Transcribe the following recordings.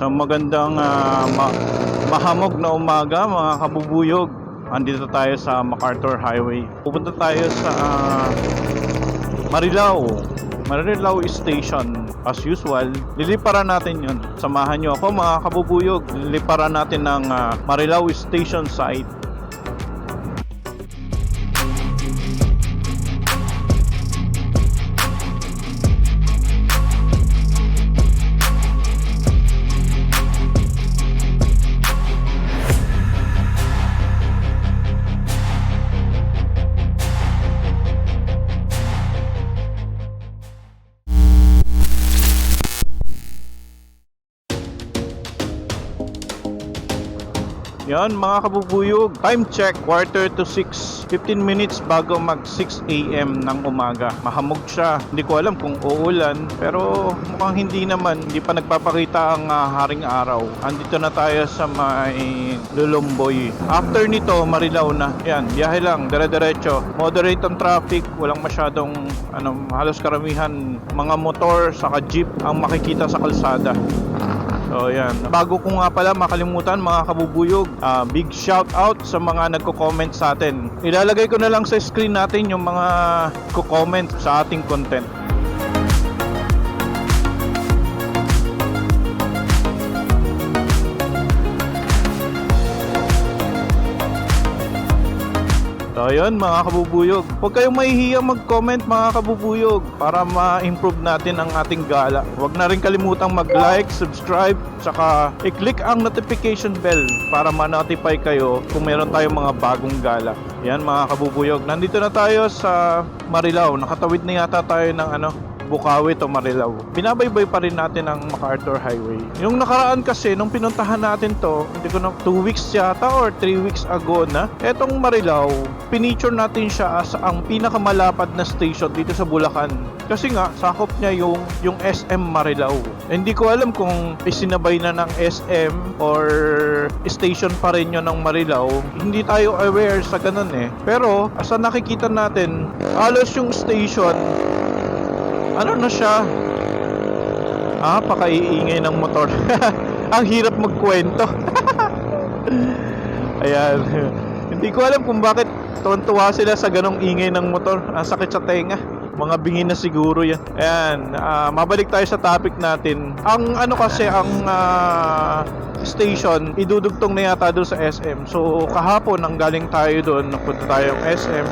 So magandang ah, ma- mahamog na umaga mga kabubuyog. Andito tayo sa MacArthur Highway. Pupunta tayo sa ah, Marilao. Marilao Station. As usual, liliparan natin yun. Samahan nyo ako mga kabubuyog. Liliparan natin ng ah, Marilao Station site. Yan mga kabubuyog. Time check, quarter to 6. 15 minutes bago mag 6 a.m. ng umaga. Mahamog siya. Hindi ko alam kung uulan. Pero mukhang hindi naman. Hindi pa nagpapakita ang ah, haring araw. Andito na tayo sa may Lulumboy. After nito, Marilao na. Yan, biyahe lang. Dire-diretso. Moderate ang traffic. Walang masyadong ano, halos karamihan mga motor saka jeep ang makikita sa kalsada. So yan. Bago ko nga pala makalimutan mga kabubuyog, ah, big shout out sa mga nagko-comment sa atin. Ilalagay ko na lang sa screen natin yung mga ko-comment sa ating content. So yun mga kabubuyog. Huwag kayong mahihiya mag-comment mga kabubuyog para ma-improve natin ang ating gala. Huwag na rin kalimutang mag-like, subscribe, tsaka i-click ang notification bell para ma-notify kayo kung meron tayong mga bagong gala. Yan mga kabubuyog. Nandito na tayo sa Marilao. Nakatawid na yata tayo ng ano, Bukawi to Marilao. Binabaybay pa rin natin ang MacArthur Highway. Yung nakaraan kasi, nung pinuntahan natin to, hindi ko na 2 weeks yata or 3 weeks ago na, etong Marilao, pinicture natin siya as ang pinakamalapad na station dito sa Bulacan. Kasi nga, sakop niya yung, yung SM Marilao. Hindi ko alam kung isinabay na ng SM or station pa rin yun ng Marilao. Hindi tayo aware sa ganun eh. Pero, asa nakikita natin, halos yung station, ano na siya? Ah, pakaiingay ng motor. Ang hirap magkwento. Ayan. Hindi ko alam kung bakit tuwan-tuwa sila sa ganong ingay ng motor. Ang sakit sa tenga. Mga bingin na siguro yan. Ayan. ah, mabalik tayo sa topic natin. Ang ano kasi, ang ah, station, idudugtong na yata doon sa SM. So, kahapon, ang galing tayo doon, napunta tayong SM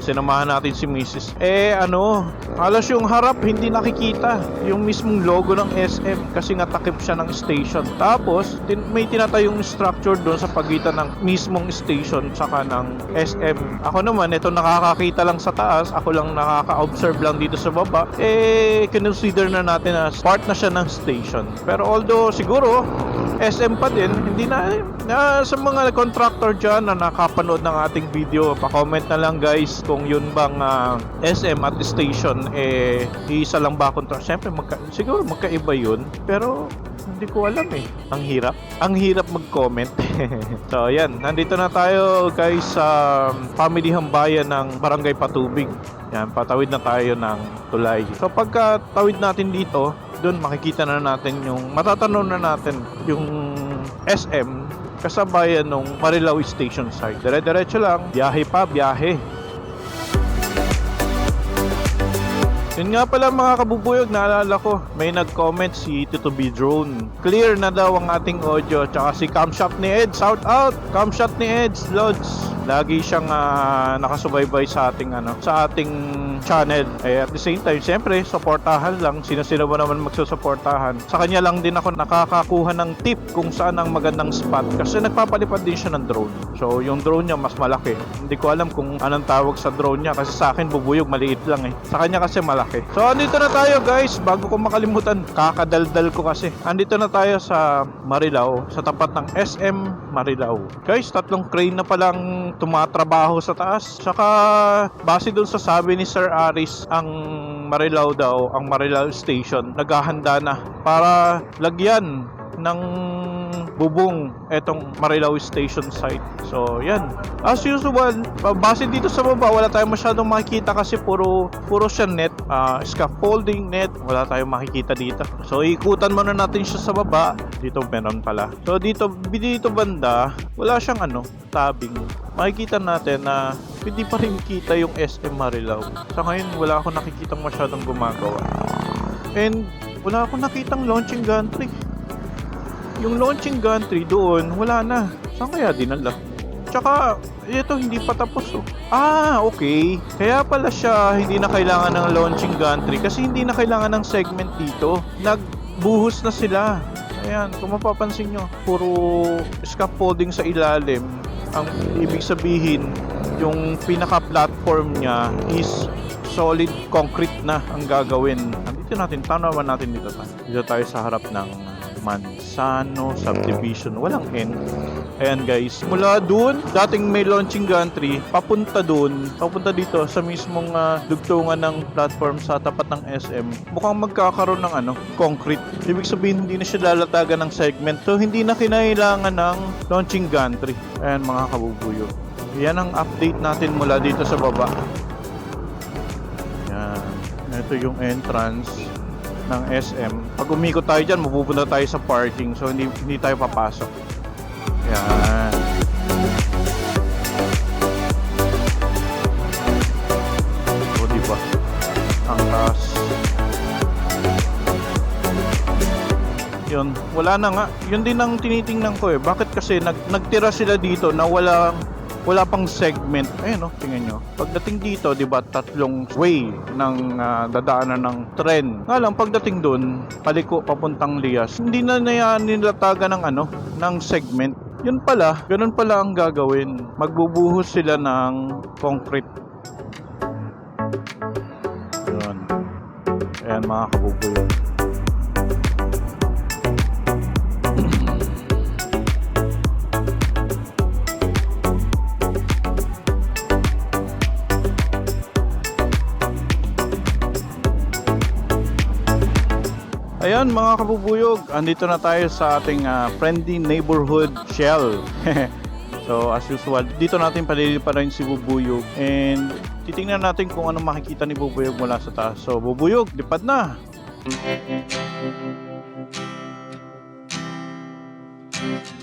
sinamahan natin si Mrs. Eh ano, halos yung harap hindi nakikita yung mismong logo ng SM kasi nga takip siya ng station. Tapos tin- may tinatayong structure doon sa pagitan ng mismong station saka ng SM. Ako naman, ito nakakakita lang sa taas, ako lang nakaka-observe lang dito sa baba. Eh, consider na natin na part na siya ng station. Pero although siguro SM pa din, hindi na, na sa mga contractor dyan na nakapanood ng ating video, pa-comment na lang guys kung yun bang ah, SM at station eh isa lang ba contract. Siyempre magka, siguro magkaiba yun, pero hindi ko alam eh. Ang hirap. Ang hirap mag-comment. so, yan. Nandito na tayo guys sa family hambayan ng Barangay Patubig. Yan, patawid na tayo ng tulay. So, pagka tawid natin dito, doon makikita na natin yung, matatanaw na natin yung SM kasabayan nung Marilao Station site. Dire-diretso lang, biyahe pa, biyahe. Yun nga pala mga kabubuyog, naalala ko, may nag-comment si Tito B Drone. Clear na daw ang ating audio, tsaka si Camshot ni Ed, shout out! Camshot ni Ed, Lods. Lagi siyang ah, nakasubaybay sa ating ano, sa ating channel. Eh at the same time, siyempre, suportahan lang. Sino-sino ba naman magsusuportahan? Sa kanya lang din ako nakakakuha ng tip kung saan ang magandang spot kasi nagpapalipad din siya ng drone. So yung drone niya mas malaki. Hindi ko alam kung anong tawag sa drone niya kasi sa akin bubuyog maliit lang eh. Sa kanya kasi malaki. So andito na tayo guys, bago ko makalimutan, kakadaldal ko kasi. Andito na tayo sa Marilao, sa tapat ng SM Marilao. Guys, tatlong crane na palang tumatrabaho sa taas. Saka base dun sa sabi ni Sir Aris, ang Marilao daw, ang Marilao Station, naghahanda na para lagyan ng bubong etong Marilao Station site. So, yan. As usual, base dito sa baba, wala tayong masyadong makikita kasi puro puro siya net, ah, scaffolding net, wala tayong makikita dito. So, ikutan muna natin siya sa baba. Dito meron pala. So, dito dito banda, wala siyang ano, tabing. Makikita natin na hindi pa rin kita yung SM Marilao. Sa ngayon, wala akong nakikitang masyadong gumagawa. And wala akong nakitang launching gantry. Yung launching gantry doon, wala na. Saan kaya dinala? Tsaka, ito hindi pa tapos oh. Ah, okay. Kaya pala siya hindi na kailangan ng launching gantry kasi hindi na kailangan ng segment dito. Nagbuhos na sila. Ayan, kung mapapansin nyo, puro scaffolding sa ilalim. Ang ibig sabihin, yung pinaka-platform niya is solid concrete na ang gagawin. Dito natin, tanawan natin dito tayo. Dito tayo sa harap ng Mansano Subdivision. Walang N. Ayan guys, mula doon, dating may launching gantry, papunta doon, papunta dito sa mismong ah, dugtungan ng platform sa tapat ng SM, mukhang magkakaroon ng ano, concrete. Ibig sabihin, hindi na siya lalatagan ng segment. So, hindi na kinailangan ng launching gantry. Ayan mga kabubuyo. Yan ang update natin mula dito sa baba. Yan. Ito yung entrance ng SM. Pag umikot tayo dyan, mapupunta tayo sa parking. So, hindi, hindi tayo papasok. Yan. O, diba? Ang taas. Yun, wala na nga. Yun din ang tinitingnan ko eh. Bakit kasi nag, nagtira sila dito na wala wala pang segment. Ayun no, tingnan nyo. Pagdating dito, di ba, tatlong way ng ah, dadaanan ng tren. Nga lang, pagdating doon, paliko papuntang Lias, hindi na naya nilatagan ng ano, ng segment. Yun pala, ganun pala ang gagawin. Magbubuhos sila ng concrete. Yun. Ayan mga kabubuyo. Ayan mga kabubuyog, andito na tayo sa ating uh, friendly neighborhood shell. so as usual, dito natin paliliparin si Bubuyog and titingnan natin kung anong makikita ni Bubuyog mula sa taas. So Bubuyog, lipad na! Thank you.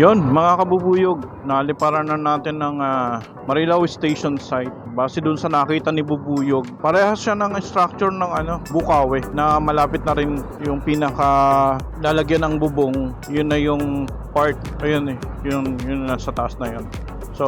Yon, mga kabubuyog, naliparan na natin ng ah, Marilao Station site. Base dun sa nakita ni Bubuyog, parehas siya ng structure ng ano, Bukawe na malapit na rin yung pinaka lalagyan ng bubong. Yun na yung part, ayun eh, yun, yun nasa taas na yun. So,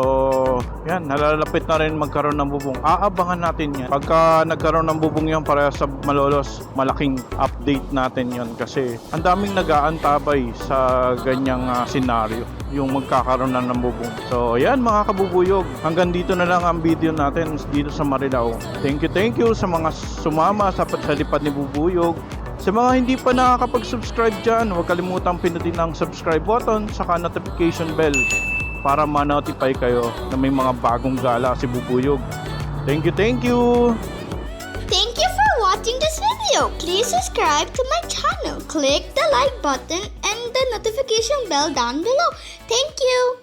yan, nalalapit na rin magkaroon ng bubong. Aabangan natin yan. Pagka nagkaroon ng bubong yan para sa Malolos, malaking update natin yon kasi ang daming nag-aantabay sa ganyang ah, senaryo yung magkakaroon na ng bubong. So, yan mga kabubuyog. Hanggang dito na lang ang video natin dito sa Marilao. Thank you, thank you sa mga sumama sa pagsalipad ni Bubuyog. Sa mga hindi pa nakakapag-subscribe dyan, huwag kalimutang pinutin ang subscribe button saka notification bell para ma-notify kayo na may mga bagong gala si Bubuyog. Thank you, thank you! Thank you for watching this video. Please subscribe to my channel. Click the like button and the notification bell down below. Thank you.